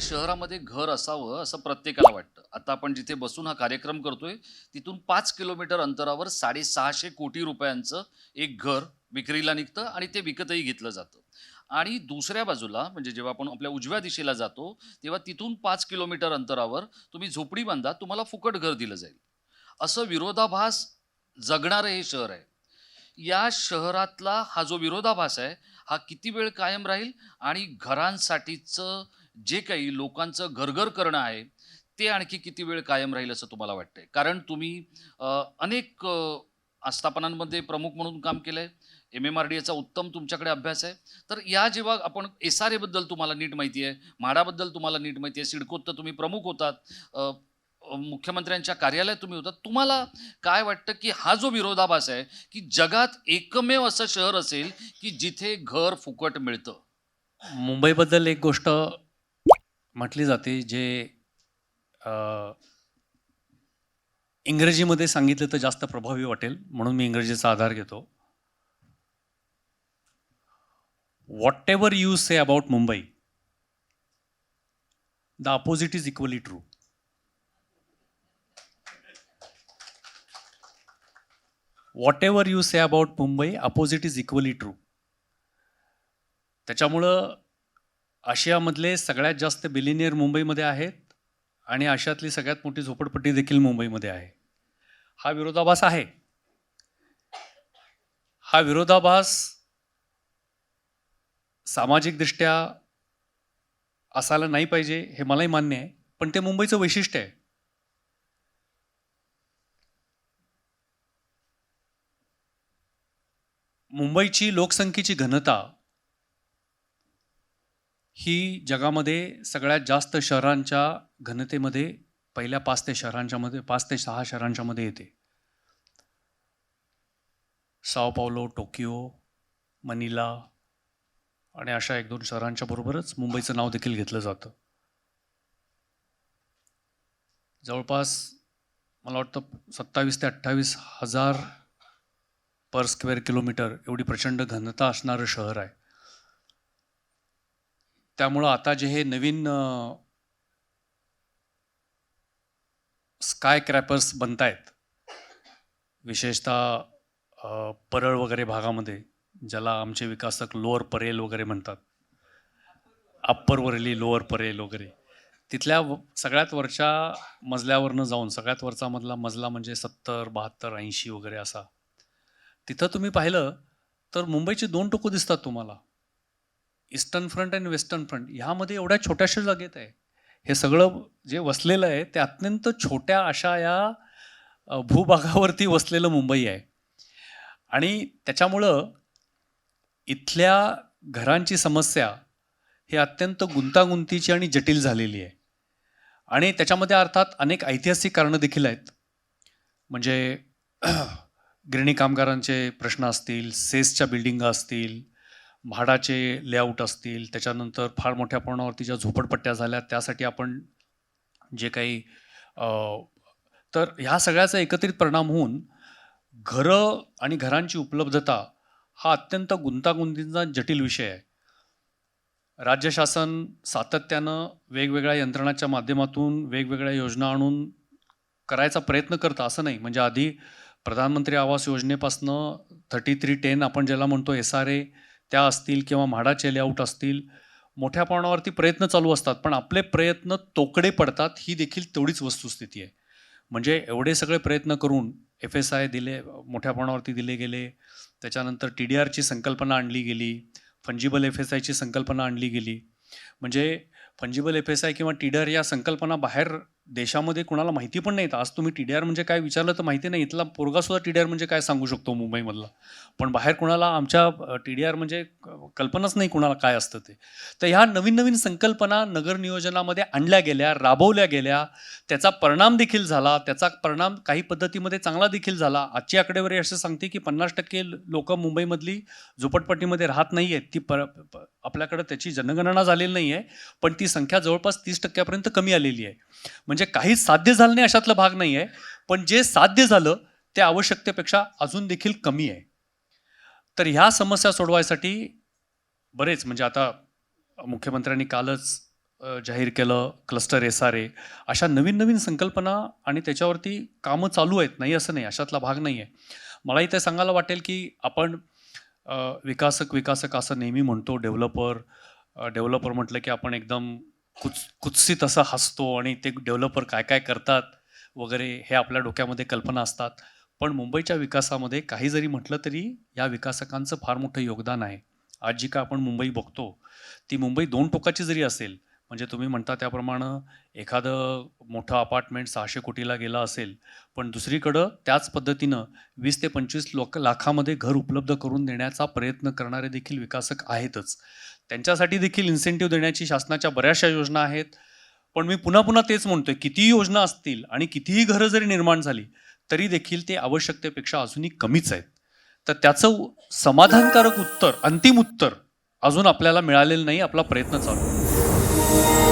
शहरामध्ये घर असावं असं प्रत्येकाला वाटतं. आता आपण जिथे बसून हा कार्यक्रम करतोय तिथून पाच किलोमीटर अंतरावर साडेसहाशे कोटी रुपयांचं एक घर विक्रीला निघतं आणि ते विकतही घेतलं जातं. आणि दुसऱ्या बाजूला म्हणजे जेव्हा आपण आपल्या उजव्या दिशेला जातो तेव्हा तिथून पाच किलोमीटर अंतरावर तुम्ही झोपडी बांधा तुम्हाला फुकट घर दिलं जाईल. असं विरोधाभास जगणारं हे शहर आहे. या शहरातला हा जो विरोधाभास आहे हा किती वेळ कायम राहील आणि घरांसाठीचं जे काही लोकांचं घरघर करणं आहे ते आणखी किती वेळ कायम राहील असं तुम्हाला वाटतंय? कारण तुम्ही अनेक आस्थापनांमध्ये प्रमुख म्हणून काम केलंय. एम एम आर डी एचा उत्तम तुमच्याकडे अभ्यास आहे. तर या जेव्हा आपण एस आर एबद्दल तुम्हाला नीट माहिती आहे म्हाडाबद्दल तुम्हाला नीट माहिती आहे सिडकोत तर तुम्ही प्रमुख होतात मुख्यमंत्र्यांच्या कार्यालयात तुम्ही होतात तुम्हाला काय वाटतं की हा जो विरोधाभास आहे की जगात एकमेव असं शहर असेल की जिथे घर फुकट मिळतं? मुंबईबद्दल एक गोष्ट म्हटली जाते जे इंग्रजीमध्ये सांगितलं तर जास्त प्रभावी वाटेल म्हणून मी इंग्रजीचा आधार घेतो. Whatever you say about Mumbai the opposite is equally true whatever you say about Mumbai opposite is equally true त्याच्यामुळं आशियामधले सगळ्यात जास्त बिलिनियर मुंबईमध्ये आहेत आणि आशियातली सगळ्यात मोठी झोपडपट्टी देखील मुंबईमध्ये आहे. हा विरोधाभास आहे. हा विरोधाभास सामाजिकदृष्ट्या असायला नाही पाहिजे हे मलाही मान्य आहे पण ते मुंबईचं वैशिष्ट्य आहे. मुंबईची लोकसंख्येची घनता ही जगामध्ये सगळ्यात जास्त शहरांच्या घनतेमध्ये पहिल्या पाच ते शहरांच्या मध्ये पाच ते सहा शहरांच्या मध्ये येते. साओ पावलो टोकियो मनिला आणि अशा एक दोन शहरांच्या बरोबरच मुंबईचं नाव देखील घेतलं जातं. जवळपास मला वाटतं सत्तावीस ते अठ्ठावीस हजार पर स्क्वेअर किलोमीटर एवढी प्रचंड घनता असणारं शहर आहे. त्यामुळं आता जे हे नवीन स्काय क्रॅपर्स बनत आहेत विशेषतः परळ वगैरे भागामध्ये ज्याला आमचे विकासक लोअर परेल वगैरे म्हणतात अप्पर वरली लोअर परेल वगैरे तिथल्या सगळ्यात वरच्या मजल्यावरनं जाऊन सगळ्यात वरचा मधला मजला म्हणजे सत्तर बहात्तर ऐंशी वगैरे असा तिथं तुम्ही पाहिलं तर मुंबईची दोन टोकं दिसतात तुम्हाला. ईस्टर्न फ्रंट आणि वेस्टर्न फ्रंट ह्यामध्ये एवढ्या छोट्याशा जागेत आहे. हे सगळं जे वसलेलं आहे ते अत्यंत छोट्या अशा या भूभागावरती वसलेलं मुंबई आहे. आणि त्याच्यामुळं इथल्या घरांची समस्या हे अत्यंत गुंतागुंतीची आणि जटिल झालेली आहे. आणि त्याच्यामध्ये अर्थात अनेक ऐतिहासिक कारणं देखील आहेत. म्हणजे गिरणी कामगारांचे प्रश्न असतील सेसच्या बिल्डिंगा असतील म्हाडाचे लेआउट असतील त्याच्यानंतर फार मोठ्या प्रमाणावरती ज्या झोपडपट्ट्या झाल्या त्यासाठी आपण जे काही तर ह्या सगळ्याचा एकत्रित परिणाम होऊन घरं आणि घरांची उपलब्धता हा अत्यंत गुंतागुंतीचा जटिल विषय आहे. राज्य शासन सातत्यानं वेगवेगळ्या यंत्रणाच्या माध्यमातून वेगवेगळ्या योजना आणून करायचा प्रयत्न करतं असं नाही. म्हणजे आधी प्रधानमंत्री आवास योजनेपासनं थर्टी थ्री टेन आपण ज्याला म्हणतो एस आर ए त्या असतील किंवा म्हाडाचे लेआउट असतील मोठ्या प्रमाणावरती प्रयत्न चालू असतात पण आपले प्रयत्न तोकडे पडतात ही देखील तेवढीच वस्तुस्थिती आहे. म्हणजे एवढे सगळे प्रयत्न करून एफ एस आय दिले मोठ्या प्रमाणावरती दिले गेले त्याच्यानंतर टी डी आरची संकल्पना आणली गेली फंजिबल एफ एस आयची संकल्पना आणली गेली. म्हणजे फंजिबल एफ एस आय किंवा टी डी आर या संकल्पना बाहेर देशामध्ये कुणाला माहिती पण नाहीत. आज तुम्ही टी डी आर म्हणजे काय विचारलं तर माहिती नाही. इथला पोरगासुद्धा टी डी आर म्हणजे काय सांगू शकतो मुंबईमधला? पण बाहेर कुणाला आमच्या टी डी आर म्हणजे कल्पनाच नाही कुणाला काय असतं ते. तर ह्या नवीन नवीन संकल्पना नगर नियोजनामध्ये आणल्या गेल्या राबवल्या गेल्या. त्याचा परिणाम देखील झाला. त्याचा परिणाम काही पद्धतीमध्ये चांगला देखील झाला. आजची आकडेवारी असं सांगते की पन्नास टक्के लोक मुंबईमधली झोपटपट्टीमध्ये राहत नाही आहेत ती पर आपल्याकडं त्याची जनगणना झालेली नाही आहे पण ती संख्या जवळपास तीस टक्क्यापर्यंत कमी आलेली आहे. म्हणजे म्हणजे काहीच साध्य झालं नाही अशातला भाग नाही आहे पण जे साध्य झालं ते आवश्यकतेपेक्षा अजून देखील कमी आहे. तर ह्या समस्या सोडवायसाठी बरेच म्हणजे आता मुख्यमंत्र्यांनी कालच जाहीर केलं क्लस्टर एस आर ए अशा नवीन नवीन संकल्पना आणि त्याच्यावरती कामं चालू आहेत नाही असं नाही अशातला भाग नाही आहे मला इथे सांगायला वाटेल की आपण विकासक विकासक असं नेहमी म्हणतो डेव्हलपर डेव्हलपर म्हटलं की आपण एकदम कुच कुत्सित असा हसतो आणि ते डेव्हलपर काय काय करतात वगैरे हे आपल्या डोक्यामध्ये कल्पना असतात. पण मुंबईच्या विकासामध्ये काही जरी म्हटलं तरी या विकासकांचं फार मोठं योगदान आहे. आज जी का आपण मुंबई बघतो ती मुंबई दोन टोकाची जरी असेल म्हणजे तुम्ही म्हणता त्याप्रमाणे एखादं मोठं अपार्टमेंट सहाशे कोटीला गेलं असेल पण दुसरीकडं त्याच पद्धतीनं वीस ते पंचवीस लोक लाखामध्ये घर उपलब्ध करून देण्याचा प्रयत्न करणारे देखील विकासक आहेतच. त्यांच्यासाठी देखील इन्सेंटिव्ह देण्याची शासनाच्या बऱ्याचशा योजना आहेत. पण मी पुन्हा पुन्हा तेच म्हणतोय कितीही योजना असतील आणि कितीही घरं जरी निर्माण झाली तरी देखील ते आवश्यकतेपेक्षा अजूनही कमीच आहेत. तर त्याचं समाधानकारक उत्तर अंतिम उत्तर अजून आपल्याला मिळालेलं नाही आपला प्रयत्न चालू